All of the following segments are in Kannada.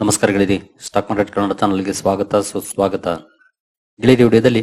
ನಮಸ್ಕಾರ ಗೆಳೆಯರಿ ಸ್ಟಾಕ್ ಮಾರ್ಕೆಟ್ ಕನ್ನಡ ಚಾನಲ್ಗೆ ಸ್ವಾಗತ, ಸುಸ್ವಾಗತ. ಗೆಳೆಯರಿ ವಿಡಿಯೋದಲ್ಲಿ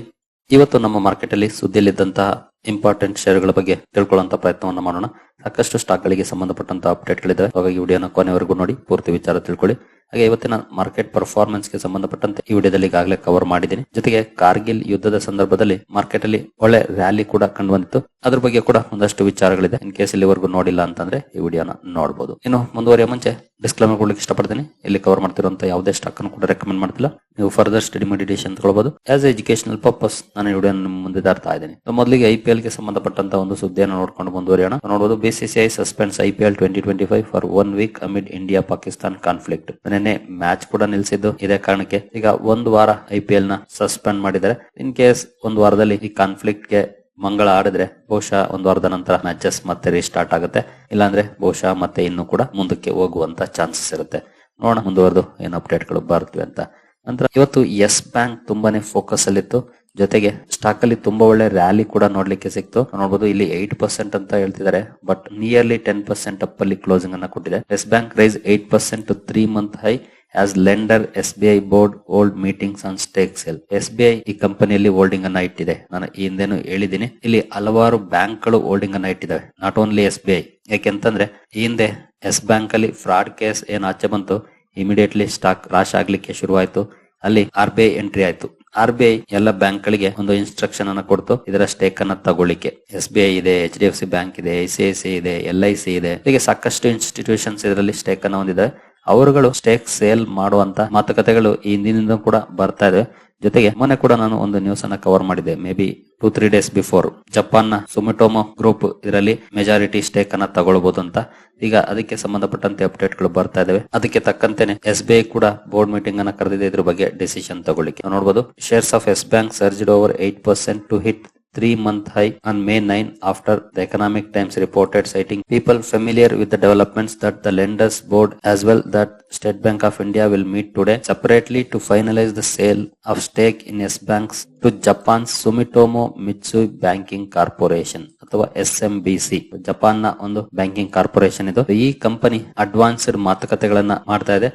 ಇವತ್ತು ನಮ್ಮ ಮಾರ್ಕೆಟ್ ಅಲ್ಲಿ ಸುದ್ದಿಯಲ್ಲಿದ್ದಂತಹ ಇಂಪಾರ್ಟೆಂಟ್ ಶೇರ್ಗಳ ಬಗ್ಗೆ ತಿಳ್ಕೊಳ್ಳುವಂತ ಪ್ರಯತ್ನವನ್ನು ಮಾಡೋಣ. ಸಾಕಷ್ಟು ಸ್ಟಾಕ್ ಗಳಿಗೆ ಸಂಬಂಧಪಟ್ಟಂತ ಅಪ್ಡೇಟ್ ಗಳಿದೆ ಹಾಗಾಗಿ ವಿಡಿಯೋನ ಕೊನೆವರೆಗೂ ನೋಡಿ, ಪೂರ್ತಿ ವಿಚಾರ ತಿಳ್ಕೊಳ್ಳಿ. ಹಾಗೆ ಇವತ್ತಿನ ಮಾರ್ಕೆಟ್ ಪರ್ಫಾರ್ಮೆನ್ಸ್ಗೆ ಸಂಬಂಧಪಟ್ಟಂತೆ ಈ ವಿಡಿಯೋದಲ್ಲಿ ಈಗಾಗಲೇ ಕವರ್ ಮಾಡಿದ್ದೀನಿ. ಜೊತೆಗೆ ಕಾರ್ಗಿಲ್ ಯುದ್ಧದ ಸಂದರ್ಭದಲ್ಲಿ ಮಾರ್ಕೆಟ್ ಅಲ್ಲಿ ಒಳ್ಳೆ ರ್ಯಾಲಿ ಕೂಡ ಕಂಡು ಬಂದಿತ್ತು ಅದ್ರ ಬಗ್ಗೆ ಕೂಡ ಒಂದಷ್ಟು ವಿಚಾರಗಳಿದೆ. ಇನ್ ಕೇಸ್ ಇಲ್ಲಿವರೆಗೂ ನೋಡಿಲ್ಲ ಅಂತಂದ್ರೆ ಈ ವಿಡಿಯೋನ ನೋಡಬಹುದು ಇನ್ನು ಮುಂದುವರಿಯ ಮುಂಚೆ ಡಿಸ್ಕ್ಲೇಮರ್ ಕೊಡ್ಲಿಕ್ಕೆ ಇಷ್ಟಪಡ್ತೀನಿ. ಇಲ್ಲಿ ಕವರ್ ಮಾಡ್ತಿರುವಂತಹ ಯಾವುದೇ ಸ್ಟಾಕ್ ಅನ್ನು ಕೂಡ ರೆಕಮೆಂಡ್ ಮಾಡ್ತಿಲ್ಲ. ನೀವು ಫರ್ದರ್ ಸ್ಟಡಿ ಮೆಡಿಟೇಷನ್ ತಗೊಳ್ಬಹುದು ಆಸ್ ಎಜುಕೇಶನಲ್ ಪರ್ಪಸ್ ನಾನು ವಿಡಿಯೋ ಮುಂದೆ ತರ್ತಾ ಇದ್ದೀನಿ. ಮೊದಲಿಗೆ ಐ ಪಿ ಎಲ್ಗೆ ಸಂಬಂಧಪಟ್ಟಂತ ಒಂದು ಸುದ್ದಿಯನ್ನು ನೋಡ್ಕೊಂಡು ಮುಂದುವರಿಯೋಣ. ನೋಡಬಹುದು BCCI suspends I P L twenty twenty five for one week amid India Pakistan conflict ನಿನ್ನೆ ಮ್ಯಾಚ್ ಕೂಡ ನಿಲ್ಸಿದ್ದು ಇದೇ ಕಾರಣಕ್ಕೆ ಈಗ ಒಂದು ವಾರ ಐ ಪಿ ಎಲ್ನ ಸಸ್ಪೆಂಡ್ ಮಾಡಿದ್ದಾರೆ. ಇನ್ ಕೇಸ್ ಒಂದು ವಾರದಲ್ಲಿ ಈ ಕಾನ್ಫ್ಲಿಕ್ಟ್ಗೆ ಮಂಗಳ ಆಡಿದ್ರೆ ಬಹುಶಃ ಒಂದು ವಾರದ ನಂತರ ಮ್ಯಾಚಸ್ ಮತ್ತೆ ರೀಸ್ಟಾರ್ಟ್ ಆಗುತ್ತೆ. ಇಲ್ಲಾಂದ್ರೆ ಬಹುಶಃ ಮತ್ತೆ ಇನ್ನು ಕೂಡ ಮುಂದಕ್ಕೆ ಹೋಗುವಂತ ಚಾನ್ಸಸ್ ಇರುತ್ತೆ. ನೋಡೋಣ ಮುಂದುವರೆದು ಏನು ಅಪ್ಡೇಟ್ಗಳು ಬರ್ತವೆ ಅಂತ. ನಂತರ ಇವತ್ತು ಯೆಸ್ ಬ್ಯಾಂಕ್ ತುಂಬಾನೇ ಫೋಕಸ್ ಅಲ್ಲಿತ್ತು. ಜೊತೆಗೆ ಸ್ಟಾಕ್ ಅಲ್ಲಿ ತುಂಬಾ ಒಳ್ಳೆ ರ್ಯಾಲಿ ಕೂಡ ನೋಡ್ಲಿಕ್ಕೆ ಸಿಕ್ತು. ನೋಡಬಹುದು ಇಲ್ಲಿ ಏಟ್ ಪರ್ಸೆಂಟ್ ಅಂತ ಹೇಳ್ತಿದ್ದಾರೆ but nearly ten percent up ಅಲ್ಲಿ ಕ್ಲೋಸಿಂಗ್ ಅನ್ನ ಕೊಟ್ಟಿದೆ. Yes Bank rise eight percent to three month high as lender S B I board holds meetings on stake sell S B I ಈ ಕಂಪನಿಯಲ್ಲಿ ಹೋಲ್ಡಿಂಗ್ ಅನ್ನ ಇಟ್ಟಿದೆ. ನಾನು ಈ ಹಿಂದೆನೂ ಹೇಳಿದ್ದೀನಿ. ಇಲ್ಲಿ ಹಲವಾರು ಬ್ಯಾಂಕ್ಗಳು ಹೋಲ್ಡಿಂಗ್ ಅನ್ನ ಇಟ್ಟಿದ್ದಾವೆ. Not only S B I ಯಾಕೆಂತಂದ್ರೆ ಈ ಹಿಂದೆ ಎಸ್ ಬ್ಯಾಂಕ್ ಅಲ್ಲಿ ಫ್ರಾಡ್ ಕೇಸ್ ಏನ್ ಆಚೆ ಬಂತು ಇಮಿಡಿಯೇಟ್ಲಿ ಸ್ಟಾಕ್ ರಾಶ್ ಆಗ್ಲಿಕ್ಕೆ ಶುರುವಾಯಿತು. ಅಲ್ಲಿ ಆರ್ ಬಿ ಐ ಎಂಟ್ರಿ ಆಯ್ತು. ಆರ್ ಬಿ ಐ ಎಲ್ಲ ಬ್ಯಾಂಕ್ ಗಳಿಗೆ ಒಂದು ಇನ್ಸ್ಟ್ರಕ್ಷನ್ ಅನ್ನ ಕೊಡ್ತು. ಇದರ ಸ್ಟೇಕ್ ಅನ್ನ ತಗೊಳ್ಳಿಕ್ಕೆ. ಎಸ್ ಬಿ ಐ ಇದೆ, H D F C bank ಇದೆ I C I C I, L I C ಇದೆ. ಹೀಗೆ ಸಾಕಷ್ಟು ಇನ್ಸ್ಟಿಟ್ಯೂಷನ್ಸ್ ಇದರಲ್ಲಿ ಸ್ಟೇಕ್ ಅನ್ನ ಹೊಂದಿದೆ. ಅವರುಗಳು ಸ್ಟೇಕ್ ಸೇಲ್ ಮಾಡುವಂತ ಮಾತುಕತೆಗಳು ಈ ಹಿಂದಿನಿಂದ ಕೂಡ ಬರ್ತಾ ಇದೆ ಜೊತೆಗೆ ಮೊನ್ನೆ ಕೂಡ ನಾನು ಒಂದು ನ್ಯೂಸ್ ಅನ್ನ ಕವರ್ ಮಾಡಿದೆ may be two three days before ಜಪಾನ್ನ ಸುಮಿಟೋಮೋ ಗ್ರೂಪ್ ಇದರಲ್ಲಿ ಮೆಜಾರಿಟಿ ಸ್ಟೇಕ್ ಅನ್ನ ತಗೊಳ್ಬಹುದು ಅಂತ. ಈಗ ಅದಕ್ಕೆ ಸಂಬಂಧಪಟ್ಟಂತೆ ಅಪ್ಡೇಟ್ಗಳು ಬರ್ತಾ ಇದಾವೆ. ಅದಕ್ಕೆ ತಕ್ಕಂತೆ ಎಸ್ ಬಿ ಐ ಕೂಡ ಬೋರ್ಡ್ ಮೀಟಿಂಗ್ ಅನ್ನ ಕರೆದಿದೆ. ಇದ್ರ ಬಗ್ಗೆ ಡಿಸಿಷನ್ ತಗೊಳ್ಳಿಕ್ಕೆ. ನೋಡಬಹುದು shares of Yes Bank surged over eight percent to hit three month high on May 9 after the Economic Times reported citing people familiar with the developments that the lenders board as well that State Bank of India will meet today separately to finalize the sale of stake in S banks to Japan's Sumitomo Mitsui Banking Corporation ಅಥವಾ ಎಸ್ ಎಂ ಬಿ ಸಿ ಜಪಾನ್ನ ಒಂದು ಬ್ಯಾಂಕಿಂಗ್ ಕಾರ್ಪೊರೇಷನ್ ಇದು ಈ ಕಂಪನಿ ಅಡ್ವಾನ್ಸ್ಡ್ ಮಾತುಕತೆಗಳನ್ನ ಮಾಡ್ತಾ ಇದೆ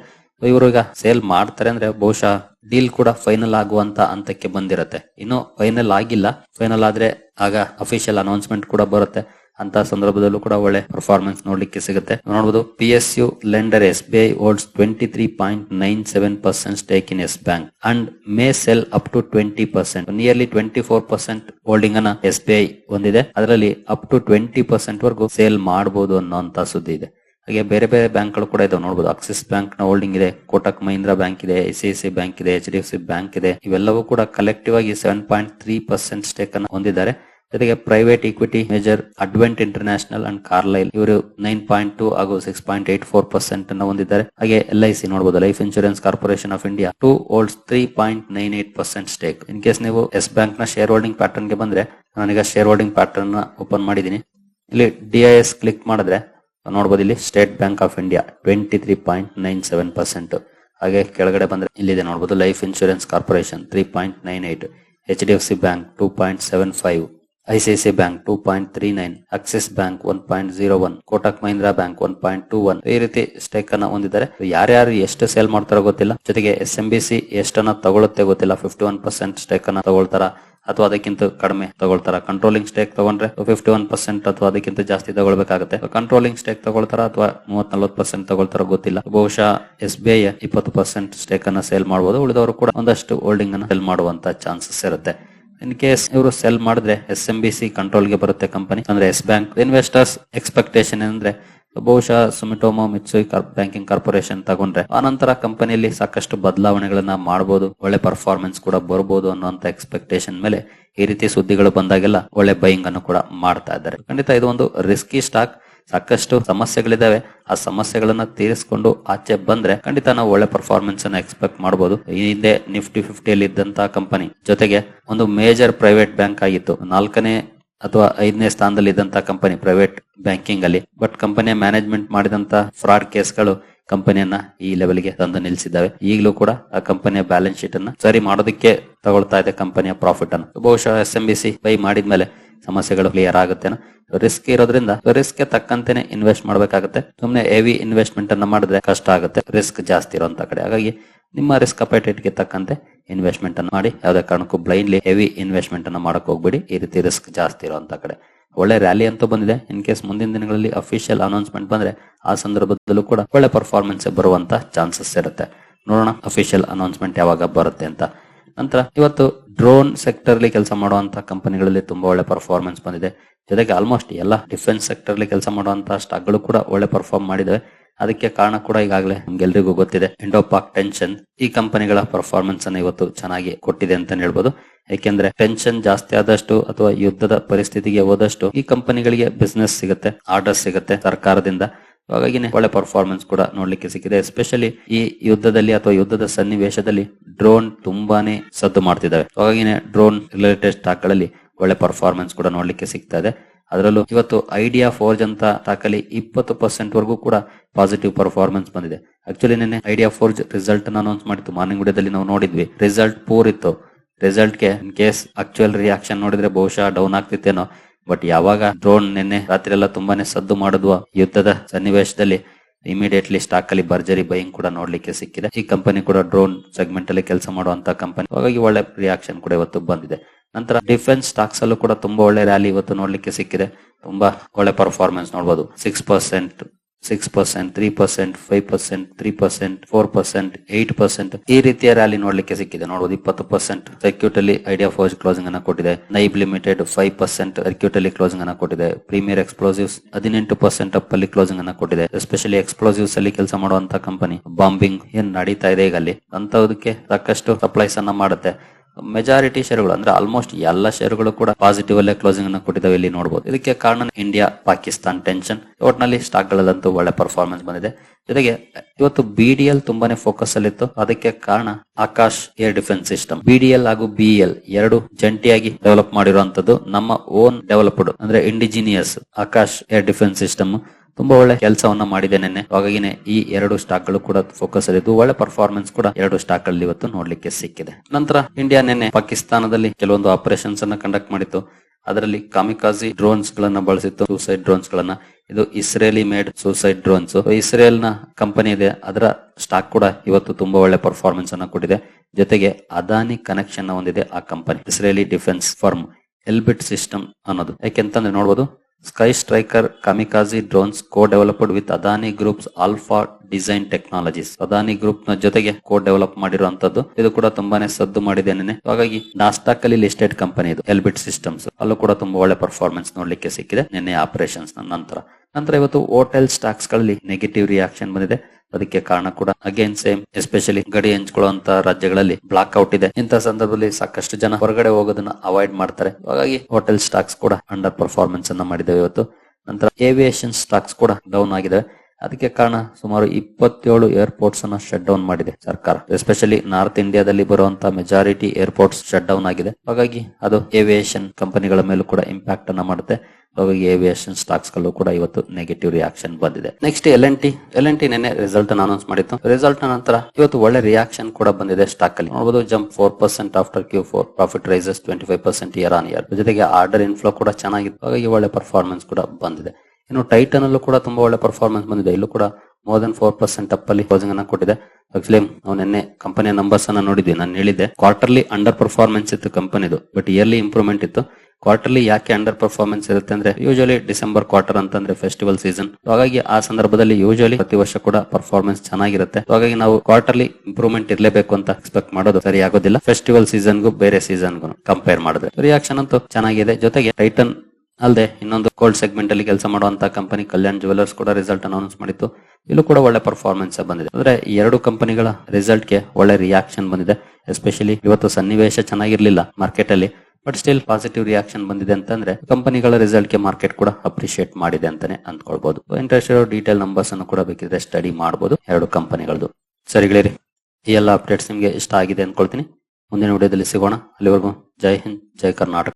ಇವರು ಈಗ ಸೇಲ್ ಮಾಡ್ತಾರೆ ಅಂದ್ರೆ ಬಹುಶಃ ಡೀಲ್ ಕೂಡ ಫೈನಲ್ ಆಗುವಂತ ಹಂತಕ್ಕೆ ಬಂದಿರತ್ತೆ. ಇನ್ನು ಫೈನಲ್ ಆಗಿಲ್ಲ. ಫೈನಲ್ ಆದ್ರೆ ಆಗ ಅಫಿಷಿಯಲ್ ಅನೌನ್ಸ್ಮೆಂಟ್ ಕೂಡ ಬರುತ್ತೆ. ಅಂತ ಸಂದರ್ಭದಲ್ಲೂ ಕೂಡ ಒಳ್ಳೆ ಪರ್ಫಾರ್ಮೆನ್ಸ್ ನೋಡ್ಲಿಕ್ಕೆ ಸಿಗುತ್ತೆ. ನೋಡಬಹುದು P S U lender S B I holds twenty three point nine seven percent stake in Yes Bank and may sell up to twenty percent nearly twenty four percent holding ಅನ್ನ ಎಸ್ ಬಿ ಐ ಹೊಂದಿದೆ. ಅದರಲ್ಲಿ ಅಪ್ ಟು ಟ್ವೆಂಟಿ ಪರ್ಸೆಂಟ್ ವರೆಗೂ ಸೇಲ್ ಮಾಡಬಹುದು ಅನ್ನೋಂತ ಸುದ್ದಿ ಇದೆ. ಹಾಗೆ ಬೇರೆ ಬೇರೆ ಬ್ಯಾಂಕ್ಗಳು ಕೂಡ ಇದಾವೆ. ನೋಡಬಹುದು ಆಕ್ಸಿಸ್ ಬ್ಯಾಂಕ್ನ ಹೋಲ್ಡಿಂಗ್ ಇದೆ ಕೋಟಕ್ ಮಹೀಂದ್ರಾ ಬ್ಯಾಂಕ್ ಇದೆ ಐ ಸಿ ಬ್ಯಾಂಕ್ ಇದೆ H D F C bank ಇದೆ. ಇವೆಲ್ಲವೂ ಕೂಡ ಕಲೆಕ್ಟಿವ್ ಆಗಿ seven point three percent stake ಅನ್ನು ಹೊಂದಿದ್ದಾರೆ. ಜೊತೆಗೆ private equity major Advent International and Carlyle ಇವರು ನೈನ್ ಪಾಯಿಂಟ್ ಟೂ ಹಾಗೂ six point eight four percent ಅನ್ನು ಹೊಂದಿದ್ದಾರೆ. ಹಾಗೆ ಎಲ್ ಐ ಸಿ ನೋಡಬಹುದು life insurance corporation of India too holds three point nine eight percent stake in case ನೀವು ಎಸ್ ಬ್ಯಾಂಕ್ನ ಶೇರ್ ಹೋಲ್ಡಿಂಗ್ ಪ್ಯಾಟರ್ನ್ಗೆ ಬಂದ್ರೆ, ನಾನೀಗ ಶೇರ್ ಹೋಲ್ಡಿಂಗ್ ಪ್ಯಾಟರ್ನ್ ಓಪನ್ ಮಾಡಿದೀನಿ. ಇಲ್ಲಿ ಡಿ ಐ ಎಸ್ ಕ್ಲಿಕ್ ಮಾಡಿದ್ರೆ ನೋಡಬಹುದು ಇಲ್ಲಿ State Bank of India twenty three point nine seven percent ಹಾಗೆ ಕೆಳಗಡೆ ಬಂದ್ರೆ ಇಲ್ಲಿದೆ ನೋಡಬಹುದು life insurance corporation three point nine eight H D F C bank two point seven five ICIC bank two point three nine Axis bank one point zero one Kotak Mahindra bank one point two one ಈ ರೀತಿ ಸ್ಟೇಕ್ ಅನ್ನ ಹೊಂದಿದ್ದಾರೆ. ಯಾರ್ಯಾರು ಎಷ್ಟು ಸೇಲ್ ಮಾಡ್ತಾರೋ ಗೊತ್ತಿಲ್ಲ. ಜೊತೆಗೆ ಎಸ್ ಎಂ ಬಿ ಸಿ ಎಷ್ಟನ್ನ ತಗೊಳುತ್ತೆ ಗೊತ್ತಿಲ್ಲ. ಫಿಫ್ಟಿ ಒನ್ ಪರ್ಸೆಂಟ್ ಸ್ಟೇಕ್ ಅನ್ನ ತಗೊಳ್ತಾರ. ಅಥವಾ ಅದಕ್ಕಿಂತ ಕಡಿಮೆ ತಗೊಳ್ತಾರ. ಕಂಟ್ರೋಲಿಂಗ್ ಸ್ಟೇಕ್ ತಗೊಂಡ್ರೆ ಫಿಫ್ಟಿ ಒನ್ ಪರ್ಸೆಂಟ್ ಅಥವಾ ಅದಕ್ಕಿಂತ ಜಾಸ್ತಿ ತಗೊಳ್ಬೇಕಾಗುತ್ತೆ. ಕಂಟ್ರೋಲಿಂಗ್ ಸ್ಟೇಕ್ ತಗೊಳ್ತಾರ ಅಥವಾ ಮೂವತ್ ನಲ್ವತ್ ಪರ್ಸೆಂಟ್ ತಗೊಳ್ತಾರ ಗೊತ್ತಿಲ್ಲ. ಬಹುಶಃ ಎಸ್ ಬಿ ಐ ಇಪ್ಪತ್ತು ಪರ್ಸೆಂಟ್ ಸ್ಟೇಕ್ ಅನ್ನ ಸೇಲ್ ಮಾಡಬಹುದು ಉಳಿದವರು ಕೂಡ ಒಂದಷ್ಟು ಹೋಲ್ಡಿಂಗ್ ಅನ್ನ ಸೇಲ್ ಮಾಡುವಂತ ಚಾನ್ಸಸ್ ಇರುತ್ತೆ. ಇನ್ ಕೇಸ್ ಇವರು ಸೆಲ್ ಮಾಡಿದ್ರೆ ಎಸ್ ಎಂ ಬಿ ಸಿ ಕಂಟ್ರೋಲ್ಗೆ ಬರುತ್ತೆ ಕಂಪನಿ ಅಂದ್ರೆ ಎಸ್ ಬ್ಯಾಂಕ್ ಇನ್ವೆಸ್ಟರ್ಸ್ ಎಕ್ಸ್ಪೆಕ್ಟೇಷನ್ ಏನಂದ್ರೆ ಬಹುಶಃ ಸುಮಿಟೋಮೋ ಮಿತ್ಸುಯಿ ಬ್ಯಾಂಕಿಂಗ್ ಕಾರ್ಪೊರೇಷನ್ ತಗೊಂಡ್ರೆ ಆನಂತರ ಕಂಪನಿಯಲ್ಲಿ ಸಾಕಷ್ಟು ಬದಲಾವಣೆಗಳನ್ನ ಮಾಡಬಹುದು ಒಳ್ಳೆ ಪರ್ಫಾರ್ಮೆನ್ಸ್ ಕೂಡ ಬರಬಹುದು ಅನ್ನುವಂತ ಎಕ್ಸ್ಪೆಕ್ಟೇಷನ್ ಮೇಲೆ ಈ ರೀತಿ ಸುದ್ದಿಗಳು ಬಂದಾಗೆಲ್ಲ ಒಳ್ಳೆ ಬೈಯಿಂಗ್ ಅನ್ನು ಕೂಡ ಮಾಡ್ತಾ ಇದ್ದಾರೆ. ಖಂಡಿತ ಇದು ಒಂದು ರಿಸ್ಕಿ ಸ್ಟಾಕ್ ಸಾಕಷ್ಟು ಸಮಸ್ಯೆಗಳಿದಾವೆ. ಆ ಸಮಸ್ಯೆಗಳನ್ನ ತೀರಿಸಿಕೊಂಡು ಆಚೆ ಬಂದ್ರೆ ಖಂಡಿತ ನಾವು ಒಳ್ಳೆ ಪರ್ಫಾರ್ಮೆನ್ಸ್ ಅನ್ನ ಎಕ್ಸ್ಪೆಕ್ಟ್ ಮಾಡಬಹುದು ಈ ಹಿಂದೆ ನಿಫ್ಟಿ ಫಿಫ್ಟಿಯಲ್ಲಿ ಇದ್ದಂತಹ ಕಂಪನಿ ಜೊತೆಗೆ ಒಂದು ಮೇಜರ್ ಪ್ರೈವೇಟ್ ಬ್ಯಾಂಕ್ ಆಗಿತ್ತು. ನಾಲ್ಕನೇ ಅಥವಾ ಐದನೇ ಸ್ಥಾನದಲ್ಲಿ ಇದ್ದಂತ ಕಂಪನಿ ಪ್ರೈವೇಟ್ ಬ್ಯಾಂಕಿಂಗ್ ಅಲ್ಲಿ. ಬಟ್ ಕಂಪನಿಯ ಮ್ಯಾನೇಜ್ಮೆಂಟ್ ಮಾಡಿದಂತ ಫ್ರಾಡ್ ಕೇಸ್ಗಳು ಕಂಪನಿಯನ್ನ ಈ ಲೆವೆಲ್ಗೆ ತಂದು ನಿಲ್ಲಿಸಿದ್ದಾವೆ. ಈಗಲೂ ಕೂಡ ಆ ಕಂಪನಿಯ ಬ್ಯಾಲೆನ್ಸ್ ಶೀಟ್ ಅನ್ನ ಸರಿ ಮಾಡೋದಕ್ಕೆ ತಗೊಳ್ತಾ ಇದೆ ಕಂಪನಿಯ ಪ್ರಾಫಿಟ್ ಅನ್ನು. ಬಹುಶಃ S M B C buy ಮಾಡಿದ್ಮೇಲೆ ಸಮಸ್ಯೆಗಳು ಕ್ಲಿಯರ್ ಆಗುತ್ತೇನೋ. ರಿಸ್ಕ್ ಇರೋದ್ರಿಂದ ರಿಸ್ಕ್ ತಕ್ಕಂತೆನೆ ಇನ್ವೆಸ್ಟ್ ಮಾಡಬೇಕಾಗುತ್ತೆ. ಸುಮ್ಮನೆ ಹೆವಿ ಇನ್ವೆಸ್ಟ್ಮೆಂಟ್ ಅನ್ನ ಮಾಡಿದ್ರೆ ಕಷ್ಟ ಆಗುತ್ತೆ. ರಿಸ್ಕ್ ಜಾಸ್ತಿ ಇರುವಂತ ಕಡೆ. ಹಾಗಾಗಿ ನಿಮ್ಮ ರಿಸ್ಕ್ಗೆ ತಕ್ಕಂತೆ ಇನ್ವೆಸ್ಟ್ಮೆಂಟ್ ಅನ್ನು ಮಾಡಿ. ಯಾವುದೇ ಕಾರಣಕ್ಕೂ ಬ್ಲೈಂಡ್ಲಿ ಹೆವಿ ಇನ್ವೆಸ್ಟ್ಮೆಂಟ್ ಅನ್ನ ಮಾಡಕ್ ಹೋಗ್ಬೇಡಿ. ಈ ರೀತಿ ರಿಸ್ಕ್ ಜಾಸ್ತಿ ಇರುವಂತ ಕಡೆ. ಒಳ್ಳೆ ರ್ಯಾಲಿ ಅಂತೂ ಬಂದಿದೆ. ಇನ್ ಕೇಸ್ ಮುಂದಿನ ದಿನಗಳಲ್ಲಿ ಅಫಿಷಿಯಲ್ ಅನೌನ್ಸ್ಮೆಂಟ್ ಬಂದ್ರೆ ಆ ಸಂದರ್ಭದಲ್ಲೂ ಕೂಡ ಒಳ್ಳೆ ಪರ್ಫಾರ್ಮೆನ್ಸ್ ಬರುವಂತ ಚಾನ್ಸಸ್ ಇರುತ್ತೆ. ನೋಡೋಣ ಅಫಿಷಿಯಲ್ ಅನೌನ್ಸ್ಮೆಂಟ್ ಯಾವಾಗ ಬರುತ್ತೆ ಅಂತ. ನಂತರ ಇವತ್ತು ಡ್ರೋನ್ ಸೆಕ್ಟರ್ ಅಲ್ಲಿ ಕೆಲಸ ಮಾಡುವಂತ ಕಂಪನಿಗಳಲ್ಲಿ ತುಂಬಾ ಒಳ್ಳೆ ಪರ್ಫಾರ್ಮೆನ್ಸ್ ಬಂದಿದೆ. ಜೊತೆಗೆ ಆಲ್ಮೋಸ್ಟ್ ಎಲ್ಲ ಡಿಫೆನ್ಸ್ ಸೆಕ್ಟರ್ ಅಲ್ಲಿ ಕೆಲಸ ಮಾಡುವಂತಹ ಸ್ಟಾಕ್ಗಳು ಕೂಡ ಒಳ್ಳೆ ಪರ್ಫಾರ್ಮ್ ಮಾಡಿದೆ ಅದಕ್ಕೆ ಕಾರಣ ಕೂಡ ಈಗಾಗಲೇ ನಮ್ಗೆಲ್ರಿಗೂ ಗೊತ್ತಿದೆ. ಇಂಡೋಪಾಕ್ ಟೆನ್ಷನ್ ಈ ಕಂಪನಿಗಳ ಪರ್ಫಾರ್ಮೆನ್ಸ್ ಅನ್ನು ಇವತ್ತು ಚೆನ್ನಾಗಿ ಕೊಟ್ಟಿದೆ ಅಂತ ಹೇಳ್ಬೋದು. ಯಾಕೆಂದ್ರೆ ಟೆನ್ಷನ್ ಜಾಸ್ತಿ ಆದಷ್ಟು ಅಥವಾ ಯುದ್ಧದ ಪರಿಸ್ಥಿತಿಗೆ ಹೋದಷ್ಟು ಈ ಕಂಪನಿಗಳಿಗೆ ಬಿಸ್ನೆಸ್ ಸಿಗುತ್ತೆ ಆರ್ಡರ್ ಸಿಗುತ್ತೆ ಸರ್ಕಾರದಿಂದ. ಹಾಗಾಗಿನೇ ಒಳ್ಳೆ ಪರ್ಫಾರ್ಮೆನ್ಸ್ ಕೂಡ ನೋಡ್ಲಿಕ್ಕೆ ಸಿಕ್ಕಿದೆ. ಎಸ್ಪೆಷಲಿ ಈ ಯುದ್ಧದಲ್ಲಿ ಅಥವಾ ಯುದ್ಧದ ಸನ್ನಿವೇಶದಲ್ಲಿ ಡ್ರೋನ್ ತುಂಬಾನೇ ಸದ್ದು ಮಾಡ್ತಿದ್ದಾವೆ ಹಾಗಾಗಿನೇ ಡ್ರೋನ್ ರಿಲೇಟೆಡ್ ಸ್ಟಾಕ್ಗಳಲ್ಲಿ ಒಳ್ಳೆ ಪರ್ಫಾರ್ಮೆನ್ಸ್ ಕೂಡ ನೋಡ್ಲಿಕ್ಕೆ ಸಿಗ್ತಾ ಇದೆ. ಅದರಲ್ಲೂ ಇವತ್ತು ಐಡಿಯಾ ಫೋರ್ಜ್ ಅಂತ ಟಾಕಲ್ಲಿ ಇಪ್ಪತ್ತು ಪರ್ಸೆಂಟ್ ವರೆಗೂ ಕೂಡ ಪಾಸಿಟಿವ್ ಪರ್ಫಾರ್ಮೆನ್ಸ್ ಬಂದಿದೆ. ಆಕ್ಚುಲಿ ನಿನ್ನೆ ಐಡಿಯಾ ಫೋರ್ಜ್ ರಿಸಲ್ಟ್ ಅನ್ನು ಅನೌನ್ಸ್ ಮಾಡಿತ್ತು. ಮಾರ್ನಿಂಗ್ ವಿಡಿಯೋದಲ್ಲಿ ನಾವು ನೋಡಿದ್ವಿ. ರಿಸಲ್ಟ್ ಪೂರ್ ಇತ್ತು. ರಿಸಲ್ಟ್ಗೆ ಇನ್ ಕೇಸ್ ಆಕ್ಚುಯಲ್ ರಿಯಾಕ್ಷನ್ ನೋಡಿದ್ರೆ ಬಹುಶಃ ಡೌನ್ ಆಗ್ತಿತ್ತೇನೋ. ಬಟ್ ಯಾವಾಗ ಡ್ರೋನ್ ನಿನ್ನೆ ರಾತ್ರಿ ಎಲ್ಲ ತುಂಬಾನೇ ಸದ್ದು ಮಾಡಿದ್ವ, ಯುದ್ಧದ ಸನ್ನಿವೇಶದಲ್ಲಿ ಇಮಿಡಿಯೇಟ್ಲಿ ಸ್ಟಾಕ್ ಅಲ್ಲಿ ಭರ್ಜರಿ ಬೈಯಿಂಗ್ ಕೂಡ ನೋಡ್ಲಿಕ್ಕೆ ಸಿಕ್ಕಿದೆ. ಈ ಕಂಪನಿ ಕೂಡ ಡ್ರೋನ್ ಸೆಗ್ಮೆಂಟ್ ಅಲ್ಲಿ ಕೆಲಸ ಮಾಡುವಂತ ಕಂಪನಿ ಹಾಗಾಗಿ ಒಳ್ಳೆ ರಿಯಾಕ್ಷನ್ ಕೂಡ ಇವತ್ತು ಬಂದಿದೆ. ನಂತರ ಡಿಫೆನ್ಸ್ ಸ್ಟಾಕ್ಸ್ ಅಲ್ಲೂ ಕೂಡ ತುಂಬಾ ಒಳ್ಳೆ ರ್ಯಾಲಿ ಇವತ್ತು ನೋಡ್ಲಿಕ್ಕೆ ಸಿಕ್ಕಿದೆ. ತುಂಬಾ ಒಳ್ಳೆ ಪರ್ಫಾರ್ಮೆನ್ಸ್ ನೋಡಬಹುದು six percent six percent three percent five percent three percent four percent percent ಈ ರೀತಿಯ ರ್ಯಾಲಿ ನೋಡ್ಲಿಕ್ಕೆ ಸಿಕ್ಕಿದೆ. ನೋಡಬಹುದು ಇಪ್ಪತ್ತು ಪರ್ಸೆಂಟ್ ಸರ್ಕ್ಯೂಟ್ ಅಲ್ಲಿ ಐಡಿಯಾ ಫೋರ್ಜ್ ಕ್ಲೋಸಿಂಗ್ ಅನ್ನ ಕೊಟ್ಟಿದೆ. Nibe limited five percent circuit closing ಅನ್ನ ಕೊಟ್ಟಿದೆ. ಪ್ರೀಮಿಯರ್ ಎಕ್ಸ್ಪ್ಲೋಸಿವ್ಸ್ ಹದಿನೆಂಟು ಪರ್ಸೆಂಟ್ ಅಪ್ ಅಲ್ಲಿ ಕ್ಲೋಸಿಂಗ್ ಅನ್ನ ಕೊಟ್ಟಿದೆ. ಎಸ್ಪೆಷಲಿ ಎಕ್ಸ್ಪ್ಲೋಸಿವ್ಸ್ ಅಲ್ಲಿ ಕೆಲಸ ಮಾಡುವಂತ ಕಂಪನಿ ಬಾಂಬಿಂಗ್ ಏನ್ ನಡೀತಾ ಇದೆ ಈಗ ಅಲ್ಲಿ. ಅಂತದಕ್ಕೆ ಸಾಕಷ್ಟು ಸಪ್ಲೈಸ್ ಅನ್ನ ಮಾಡುತ್ತೆ. ಮೆಜಾರಿಟಿ ಶೇರುಗಳು ಅಂದ್ರೆ ಆಲ್ಮೋಸ್ಟ್ ಎಲ್ಲ ಶೇರುಗಳು ಕೂಡ ಪಾಸಿಟಿವ್ ಅಲ್ಲೇ ಕ್ಲೋಸಿಂಗ್ ಅನ್ನು ಕೊಟ್ಟಿದ್ದಾವೆ ಇಲ್ಲಿ ನೋಡಬಹುದು ಇದಕ್ಕೆ ಕಾರಣ ಇಂಡಿಯಾ ಪಾಕಿಸ್ತಾನ್ ಟೆನ್ಷನ್ ಒಟ್ನಲ್ಲಿ ಸ್ಟಾಕ್ ಗಳಲ್ಲಂತೂ ಒಳ್ಳೆ ಪರ್ಫಾರ್ಮೆನ್ಸ್ ಬಂದಿದೆ. ಜೊತೆಗೆ, ಇವತ್ತು ಬಿಡಿಎಲ್ ತುಂಬಾನೇ ಫೋಕಸ್ ಅಲ್ಲಿತ್ತು. ಅದಕ್ಕೆ ಕಾರಣ Akash air defence system BDL ಹಾಗೂ ಬಿಇಎಲ್ ಎರಡು ಜಂಟಿಯಾಗಿ ಡೆವಲಪ್ ಮಾಡಿರುವಂತದ್ದು ನಮ್ಮ ಓನ್ ಡೆವಲಪ್ಡ್ ಅಂದ್ರೆ indigenous Akash air defence system ತುಂಬಾ ಒಳ್ಳೆ ಕೆಲಸವನ್ನ ಮಾಡಿದೆ ನಿನ್ನೆ. ಹಾಗಾಗಿನೇ ಈ ಎರಡು ಸ್ಟಾಕ್ಗಳು ಕೂಡ ಫೋಕಸ್ ಅಲ್ಲಿದ್ದು ಒಳ್ಳೆ ಪರ್ಫಾರ್ಮೆನ್ಸ್ ಕೂಡ ಎರಡು ಸ್ಟಾಕ್ ಅಲ್ಲಿ ಇವತ್ತು ನೋಡ್ಲಿಕ್ಕೆ ಸಿಕ್ಕಿದೆ. ನಂತರ ಇಂಡಿಯಾ ನಿನ್ನೆ ಪಾಕಿಸ್ತಾನದಲ್ಲಿ ಕೆಲವೊಂದು ಆಪರೇಷನ್ಸ್ ಅನ್ನ ಕಂಡಕ್ಟ್ ಮಾಡಿತ್ತು. ಅದರಲ್ಲಿ ಕಾಮಿಕಾಜಿ ಡ್ರೋನ್ಸ್ ಗಳನ್ನ ಬಳಸಿತ್ತು ಸೂಸೈಡ್ ಡ್ರೋನ್ಸ್ ಗಳನ್ನ ಇದು ಇಸ್ರೇಲಿ ಮೇಡ್ ಸೂಸೈಡ್ ಡ್ರೋನ್ಸ್ ಇಸ್ರೇಲ್ನ ಕಂಪನಿ ಇದೆ. ಅದರ ಸ್ಟಾಕ್ ಕೂಡ ಇವತ್ತು ತುಂಬಾ ಒಳ್ಳೆ ಪರ್ಫಾರ್ಮೆನ್ಸ್ ಅನ್ನ ಕೊಟ್ಟಿದೆ. ಜೊತೆಗೆ ಅದಾನಿ ಕನೆಕ್ಷನ್ ಹೊಂದಿದೆ ಆ company Israeli defence firm Elbit system ಅನ್ನೋದು. ಯಾಕೆಂತಂದ್ರೆ ನೋಡಬಹುದು sky striker kamikaze drones co developed with Adani groups Alpha design technologies Adani ಗ್ರೂಪ್ನ ಜೊತೆಗೆ ಕೋ ಡೆವಲಪ್ ಮಾಡಿರುವಂತದ್ದು ಇದು ಕೂಡ ತುಂಬಾನೇ ಸದ್ದು ಮಾಡಿದೆ ನೆನೆ ಹಾಗಾಗಿ ನಾಸ್ಟಾಕ್ ಅಲ್ಲಿ ಲಿಸ್ಟೆಡ್ ಕಂಪನಿ ಇದು ಎಲ್ಬಿಟ್ ಸಿಸ್ಟಮ್ಸ್ ಅಲ್ಲೂ ಕೂಡ ತುಂಬಾ ಒಳ್ಳೆ ಪರ್ಫಾರ್ಮೆನ್ಸ್ ನೋಡ್ಲಿಕ್ಕೆ ಸಿಕ್ಕಿದೆ. ನಿನ್ನೆ ಆಪರೇಷನ್ಸ್ ನಂತರ. ನಂತರ ಇವತ್ತು ಹೋಟೆಲ್ ಸ್ಟಾಕ್ಸ್ಗಳಲ್ಲಿ ನೆಗೆಟಿವ್ ರಿಯಾಕ್ಷನ್ ಬಂದಿದೆ. ಅದಕ್ಕೆ ಕಾರಣ ಕೂಡ ಅಗೇನ್ ಸೇಮ್ ಎಸ್ಪೆಷಲಿ ಗಡಿ ಹಂಚ್ಕೊಳ್ಳುವಂತ ರಾಜ್ಯಗಳಲ್ಲಿ ಬ್ಲಾಕ್ ಔಟ್ ಇದೆ. ಇಂತಹ ಸಂದರ್ಭದಲ್ಲಿ ಸಾಕಷ್ಟು ಜನ ಹೊರಗಡೆ ಹೋಗೋದನ್ನ ಅವಾಯ್ಡ್ ಮಾಡ್ತಾರೆ. ಹಾಗಾಗಿ ಹೋಟೆಲ್ ಸ್ಟಾಕ್ಸ್ ಕೂಡ ಅಂಡರ್ ಪರ್ಫಾರ್ಮೆನ್ಸ್ ಅನ್ನ ಮಾಡಿದ್ದೇವೆ ಇವತ್ತು. ನಂತರ ಏವಿಯೇಷನ್ ಸ್ಟಾಕ್ಸ್ ಕೂಡ ಡೌನ್ ಆಗಿದೆ ಅದಕ್ಕೆ ಕಾರಣ ಸುಮಾರು ಇಪ್ಪತ್ತೇಳು ಏರ್ಪೋರ್ಟ್ಸ್ ಅನ್ನ ಶಟ್ ಡೌನ್ ಮಾಡಿದೆ ಸರ್ಕಾರ. ಎಸ್ಪೆಷಲಿ ನಾರ್ತ್ ಇಂಡಿಯಾದಲ್ಲಿ ಬರುವಂತಹ ಮೆಜಾರಿಟಿ ಏರ್ಪೋರ್ಟ್ಸ್ ಶಟ್ ಡೌನ್ ಆಗಿದೆ. ಹಾಗಾಗಿ ಅದು ಏವಿಯೇಷನ್ ಕಂಪನಿಗಳ ಮೇಲೂ ಕೂಡ ಇಂಪ್ಯಾಕ್ಟ್ ಅನ್ನ ಮಾಡುತ್ತೆ. ಹಾಗಾಗಿ ಏವಿಯೇಷನ್ ಸ್ಟಾಕ್ಸ್ಗಳು ಕೂಡ ಇವತ್ತು ನೆಗೆಟಿವ್ ರಿಯಾಕ್ಷನ್ ಬಂದಿದೆ. Next L N T L N T ನಿನ್ನೆ ರಿಸಲ್ಟ್ ಅನ್ನು ಅನೌನ್ಸ್ ಮಾಡಿತ್ತು. ರಿಸಲ್ಟ್ ನಂತರ ಇವತ್ತು ಒಳ್ಳೆ ರಿಯಾಕ್ಷನ್ ಕೂಡ ಬಂದಿದೆ ಸ್ಟಾಕ್ ಅಲ್ಲಿ. ನೋಡಬಹುದು jump four percent after Q four profit rises twenty five percent year on year ಜೊತೆಗೆ ಆರ್ಡರ್ ಇನ್ಫ್ಲೋ ಕೂಡ ಚೆನ್ನಾಗಿತ್ತು. ಹಾಗಾಗಿ ಒಳ್ಳೆ ಪರ್ಫಾರ್ಮೆನ್ಸ್ ಕೂಡ ಬಂದಿದೆ. ಇನ್ನು ಟೈಟನ್ ಅಲ್ಲೂ ಕೂಡ ತುಂಬಾ ಒಳ್ಳೆ ಪರ್ಫಾರ್ಮೆನ್ಸ್ ಬಂದಿದೆ. ಇಲ್ಲೂ ಕೂಡ more than four percent up ಅಲ್ಲಿ ಕ್ಲೋಸಿಂಗ್ ಅನ್ನ ಕೊಟ್ಟಿದೆ. ಆಕ್ಚುಲಿ ನಾವು ನಿನ್ನೆ ಕಂಪನಿಯ ನಂಬರ್ಸ್ ಅನ್ನ ನೋಡಿದ್ವಿ. ನಾನು ಹೇಳಿದ್ದೆ ಕ್ವಾರ್ಟರ್ಲಿ ಅಂಡರ್ ಪರ್ಫಾರ್ಮೆನ್ಸ್ ಇತ್ತು ಕಂಪನಿದು ಬಟ್ ಇಯರ್ಲಿ ಇಂಪ್ರೂವ್ಮೆಂಟ್ ಇತ್ತು. ಕ್ವಾರ್ಟರ್ಲಿ ಯಾಕೆ ಅಂಡರ್ ಪರ್ಫಾರ್ಮೆನ್ಸ್ ಇರುತ್ತೆ ಅಂದ್ರೆ ಯೂಶಲಿ ಡಿಸೆಂಬರ್ ಕ್ವಾರ್ಟರ್ ಅಂತಂದ್ರೆ ಫೆಸ್ಟಿವಲ್ ಸೀಸನ್ ಹಾಗಾಗಿ ಆ ಸಂದರ್ಭದಲ್ಲಿ ಯೂಶಲಿ ಪ್ರತಿ ವರ್ಷ ಕೂಡ ಪರ್ಫಾರ್ಮೆನ್ಸ್ ಚೆನ್ನಾಗಿರುತ್ತೆ. ಹಾಗಾಗಿ ನಾವು ಕ್ವಾರ್ಟರ್ಲಿ ಇಂಪ್ರೂವ್ಮೆಂಟ್ ಇರಲೇಬೇಕು ಅಂತ ಎಕ್ಸ್ಪೆಕ್ಟ್ ಮಾಡೋದು ಸರಿ ಆಗೋದಿಲ್ಲ. ಫೆಸ್ಟಿವಲ್ ಸೀಸನ್ಗೂ ಬೇರೆ ಸೀಸನ್ಗೂ ಕಂಪೇರ್ ಮಾಡಿದ್ರೆ ರಿಯಾಕ್ಷನ್ ಅಂತೂ ಚೆನ್ನಾಗಿದೆ. ಜೊತೆಗೆ ಟೈಟನ್ ಅಲ್ಲದೆ ಇನ್ನೊಂದು ಕೋಲ್ಡ್ ಸೆಗ್ಮೆಂಟ್ ಅಲ್ಲಿ ಕೆಲಸ ಮಾಡುವಂತಹ ಕಂಪನಿ ಕಲ್ಯಾಣ್ ಜುವೆಲ್ಲರ್ಸ್ ಕೂಡ ರಿಸಲ್ಟ್ ಅನೌನ್ಸ್ ಮಾಡಿತ್ತು. ಇಲ್ಲೂ ಕೂಡ ಒಳ್ಳೆ ಪರ್ಫಾರ್ಮೆನ್ಸ್ ಬಂದಿದೆ. ಅಂದ್ರೆ ಎರಡು ಕಂಪನಿಗಳ ರಿಸಲ್ಟ್ಗೆ ಒಳ್ಳೆ ರಿಯಾಕ್ಷನ್ ಬಂದಿದೆ. ಎಸ್ಪೆಷಲಿ ಇವತ್ತು ಸನ್ನಿವೇಶ ಚೆನ್ನಾಗಿರ್ಲಿಲ್ಲ ಮಾರ್ಕೆಟ್ ಅಲ್ಲಿ ಬಟ್ ಸ್ಟಿಲ್ ಪಾಸಿಟಿವ್ ರಿಯಾಕ್ಷನ್ ಬಂದಿದೆ ಅಂತಂದ್ರೆ ಕಂಪನಿಗಳ ರಿಸಲ್ಟ್ಗೆ ಮಾರ್ಕೆಟ್ ಕೂಡ ಅಪ್ರಿಶಿಯೇಟ್ ಮಾಡಿದೆ ಅಂತಾನೆ ಅಂದ್ಕೊಳ್ಬಹುದು ಇಂಟ್ರೆಸ್ಟ್ ಇರೋ ಡೀಟೇಲ್ ನಂಬರ್ಸ್ ಅನ್ನು ಕೂಡ ಬೇಕಿದ್ರೆ ಸ್ಟಡಿ ಮಾಡಬಹುದು ಎರಡು ಕಂಪನಿಗಳದ್ದು ಸರಿಗಳಿರಿ ಈ ಎಲ್ಲ ಅಪ್ಡೇಟ್ಸ್ ನಿಮಗೆ ಇಷ್ಟ ಆಗಿದೆ ಅನ್ಕೊಳ್ತೀನಿ. ಮುಂದಿನ ವಿಡಿಯೋದಲ್ಲಿ ಸಿಗೋಣ. ಅಲ್ಲಿವರೆಗೂ ಜೈ ಹಿಂದ್, ಜೈ ಕರ್ನಾಟಕ.